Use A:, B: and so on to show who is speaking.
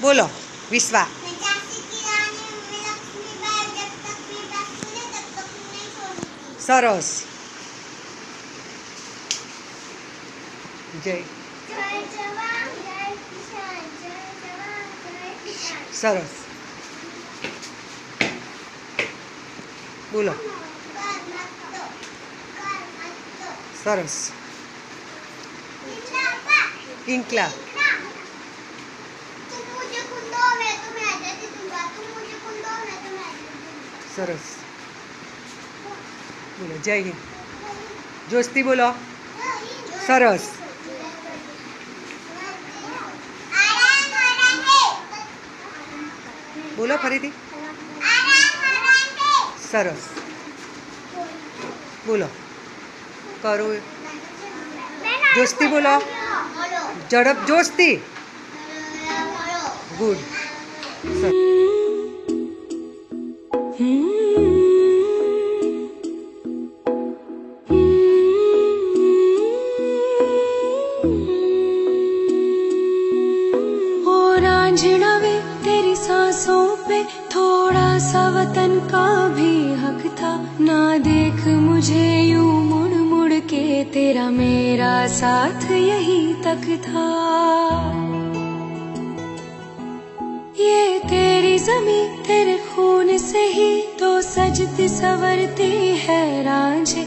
A: બોલો વિશ્વા. સરસ. જય. સરસ. બોલો. સરસ.
B: કિંકલા
A: સરસ બોલો જય હિન્દ જોસ્તી બોલો સરસ
B: આરામ આરામ
A: બોલો ફરીથી
B: આરામ આરામ
A: સરસ બોલો કરો જોસ્તી બોલો
B: બોલો
A: ઝડપ જોસ્તી
B: બોલો
A: ગુડ સરસ
C: तेरी सांसों पे थोड़ा सा वतन का भी हक था। ना देख मुझे यूँ मुड़ मुड़ के, तेरा मेरा साथ यही तक था। जमी तेरे खून से ही तो सजती सवरती है रांझे